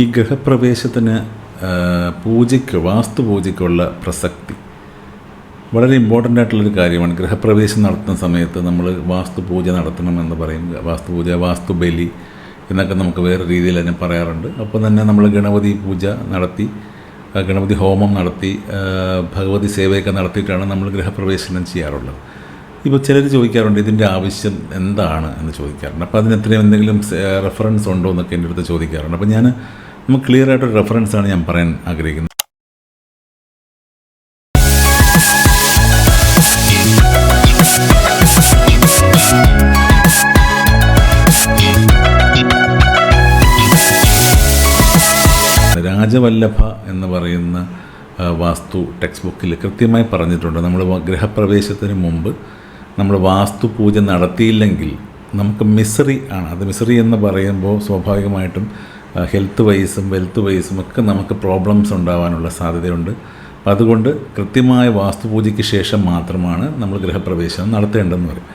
ഈ ഗൃഹപ്രവേശത്തിന് പൂജയ്ക്ക് വാസ്തു പൂജയ്ക്കുള്ള പ്രസക്തി. വളരെ ഇമ്പോർട്ടന്റ് ആയിട്ടുള്ളൊരു കാര്യമാണ് ഗൃഹപ്രവേശം നടത്തുന്ന സമയത്ത് നമ്മൾ വാസ്തു പൂജ നടത്തണമെന്ന് പറയും. വാസ്തു പൂജ വാസ്തു ബലി എന്നൊക്കെ നമുക്ക് വേറെ രീതിയിൽ തന്നെ പറയാറുണ്ട്. അപ്പോൾ തന്നെ നമ്മൾ ഗണപതി പൂജ നടത്തി ഗണപതി ഹോമം നടത്തി ഭഗവതി സേവയൊക്കെ നടത്തിയിട്ടാണ് നമ്മൾ ഗൃഹപ്രവേശനം ചെയ്യാറുള്ളത്. ഇപ്പോൾ ചിലർ ചോദിക്കാറുണ്ട് ഇതിന്റെ ആവശ്യം എന്താണ് എന്ന് ചോദിക്കാറുണ്ട്. അപ്പോൾ അതിന് എന്തെങ്കിലും റെഫറൻസ് ഉണ്ടോ എന്നൊക്കെ എന്റെ അടുത്ത് ചോദിക്കാറുണ്ട്. അപ്പോൾ ഞാൻ നമുക്ക് ക്ലിയർ ആയിട്ട് ഒരു റെഫറൻസ് ആണ് ഞാൻ പറയാൻ ആഗ്രഹിക്കുന്നത്. രാജവല്ലഭ എന്ന് പറയുന്ന വാസ്തു ടെക്സ്റ്റ് ബുക്കിൽ കൃത്യമായി പറഞ്ഞിട്ടുണ്ട്. നമ്മൾ ഗൃഹപ്രവേശത്തിന് മുമ്പ് നമ്മൾ വാസ്തു പൂജ നടത്തിയില്ലെങ്കിൽ നമുക്ക് മിസറി ആണ്. അത് മിസറി എന്ന് പറയുമ്പോൾ സ്വാഭാവികമായിട്ടും ഹെൽത്ത് വൈസും വെൽത്ത് വൈസും ഒക്കെ നമുക്ക് പ്രോബ്ലംസ് ഉണ്ടാവാനുള്ള സാധ്യതയുണ്ട്. അപ്പം അതുകൊണ്ട് കൃത്യമായ വാസ്തുപൂജയ്ക്ക് ശേഷം മാത്രമാണ് നമ്മൾ ഗൃഹപ്രവേശനം നടത്തേണ്ടതെന്ന് പറയും.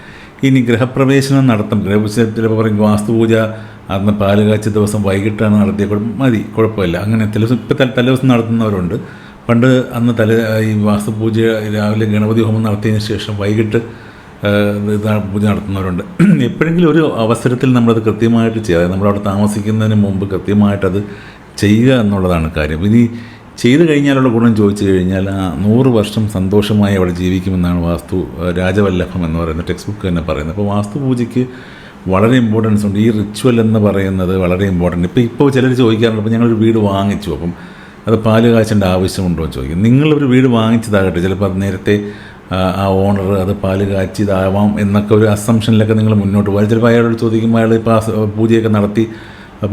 ഇനി ഗൃഹപ്രവേശനം നടത്തും ഗൃഹപ്രവേശനം ചിലപ്പോൾ പറയും വാസ്തുപൂജ അന്ന് പാൽ കാച്ച ദിവസം വൈകിട്ടാണ് നടത്തിയ മതി കുഴപ്പമില്ല. അങ്ങനെ തലേ ദിവസം ഇപ്പം തലേ ദിവസം നടത്തുന്നവരുണ്ട്. പണ്ട് അന്ന് തല ഈ വാസ്തുപൂജ രാവിലെ ഗണപതി ഹോമം നടത്തിയതിന് ശേഷം വൈകിട്ട് പൂജ നടത്തുന്നവരുണ്ട്. എപ്പോഴെങ്കിലും ഒരു അവസരത്തിൽ നമ്മളത് കൃത്യമായിട്ട് ചെയ്യുക. നമ്മളവിടെ താമസിക്കുന്നതിന് മുമ്പ് കൃത്യമായിട്ടത് ചെയ്യുക എന്നുള്ളതാണ് കാര്യം. ഇനി ചെയ്തു കഴിഞ്ഞാലുള്ള ഗുണം ചോദിച്ചു കഴിഞ്ഞാൽ ആ നൂറ് വർഷം സന്തോഷമായി അവിടെ ജീവിക്കുമെന്നാണ് വാസ്തു രാജവല്ലഭം എന്ന് പറയുന്ന ടെക്സ്റ്റ് ബുക്ക് തന്നെ പറയുന്നത്. അപ്പോൾ വാസ്തു പൂജയ്ക്ക് വളരെ ഇമ്പോർട്ടൻസ് ഉണ്ട്. ഈ റിച്വൽ എന്ന് പറയുന്നത് വളരെ ഇമ്പോർട്ടന്റ് ഇപ്പോൾ ഇപ്പോൾ ചിലർ ചോദിക്കാറുണ്ട് അപ്പോൾ ഞങ്ങളൊരു വീട് വാങ്ങിച്ചു. അപ്പം അത് പാൽ കാച്ചേണ്ട ആവശ്യമുണ്ടോ? എന്ന് ചോദിക്കും. നിങ്ങളൊരു വീട് വാങ്ങിച്ചതാകട്ടെ. ചിലപ്പോൾ അത് നേരത്തെ ആ, ഓണർ അത് പാൽ കാച്ചിയതാവാം എന്നൊക്കെ ഒരു അസംഷനിലൊക്കെ നിങ്ങൾ മുന്നോട്ട് പോയാൽ ചിലപ്പോൾ അയാളോട് ചോദിക്കുമ്പോൾ അയാൾ ഇപ്പോൾ പൂജയൊക്കെ നടത്തി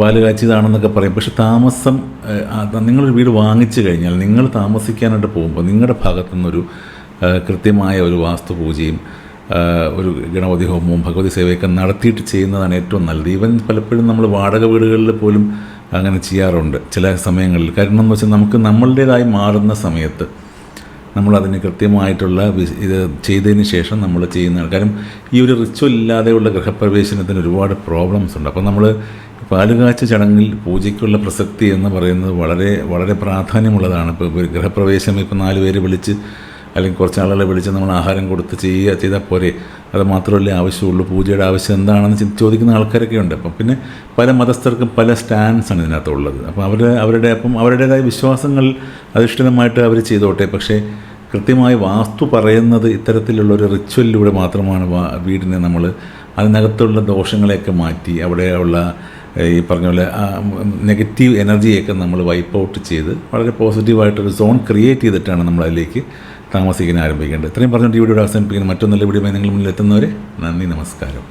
പാൽ കാച്ചിയതാണെന്നൊക്കെ പറയും. പക്ഷെ താമസം നിങ്ങളൊരു വീട് വാങ്ങിച്ചു കഴിഞ്ഞാൽ നിങ്ങൾ താമസിക്കാനായിട്ട് പോകുമ്പോൾ നിങ്ങളുടെ ഭാഗത്തു നിന്നൊരു കൃത്യമായ ഒരു വാസ്തു പൂജയും ഒരു ഗണപതി ഹോമവും ഭഗവതി സേവയൊക്കെ നടത്തിയിട്ട് ചെയ്യുന്നതാണ് ഏറ്റവും നല്ലത്. ഈവൻ പലപ്പോഴും നമ്മൾ വാടക വീടുകളിൽ പോലും അങ്ങനെ ചെയ്യാറുണ്ട് ചില സമയങ്ങളിൽ. കാരണം എന്ന് വെച്ചാൽ നമുക്ക് നമ്മളുടേതായി മാറുന്ന സമയത്ത് നമ്മളതിന് കൃത്യമായിട്ടുള്ള ഇത് ചെയ്തതിന് ശേഷം നമ്മൾ ചെയ്യുന്നതാണ്. കാര്യം ഈ ഒരു റിച്വൽ ഇല്ലാതെയുള്ള ഗൃഹപ്രവേശനത്തിന് ഒരുപാട് പ്രോബ്ലംസ് ഉണ്ട്. അപ്പോൾ നമ്മൾ പാലുകാച്ച ചടങ്ങിൽ പൂജയ്ക്കുള്ള പ്രസക്തി എന്ന് പറയുന്നത് വളരെ വളരെ പ്രാധാന്യമുള്ളതാണ്. ഇപ്പോൾ ഒരു ഇപ്പോൾ നാല് പേര് വിളിച്ച് അല്ലെങ്കിൽ കുറച്ച് ആളുകളെ വിളിച്ച് നമ്മൾ ആഹാരം കൊടുത്ത് ചെയ്യുക ചെയ്താൽ പോരെ. അത് മാത്രമല്ലേ ആവശ്യമുള്ളൂ? പൂജയുടെ ആവശ്യം എന്താണെന്ന് ചോദിക്കുന്ന ആൾക്കാരൊക്കെ ഉണ്ട്. അപ്പം പിന്നെ പല മതസ്ഥർക്കും പല സ്റ്റാൻഡ്സാണ് ഇതിനകത്തുള്ളത് അപ്പോൾ അവർ അവരുടെ അപ്പം അവരുടേതായ വിശ്വാസങ്ങൾ അധിഷ്ഠിതമായിട്ട് അവർ ചെയ്തോട്ടെ. പക്ഷേ കൃത്യമായി വാസ്തു പറയുന്നത് ഇത്തരത്തിലുള്ള ഒരു റിച്വലിലൂടെ മാത്രമാണ് വീടിനെ നമ്മൾ അതിനകത്തുള്ള ദോഷങ്ങളെയൊക്കെ മാറ്റി അവിടെയുള്ള ഈ പറഞ്ഞ പോലെ നെഗറ്റീവ് എനർജിയൊക്കെ നമ്മൾ വൈപ്പ് ഔട്ട് ചെയ്ത് വളരെ പോസിറ്റീവായിട്ടൊരു സോൺ ക്രിയേറ്റ് ചെയ്തിട്ടാണ് നമ്മൾ അതിലേക്ക് താമസിക്കാൻ ആരംഭിക്കേണ്ടത്. ഇത്രയും പറഞ്ഞുകൊണ്ട് ഈ വീഡിയോ അവസാനിപ്പിക്കുന്നത് മറ്റൊന്നല്ല വീഡിയോ നിങ്ങൾ മുന്നിൽ എത്തുന്നവരെ നന്ദി നമസ്കാരം.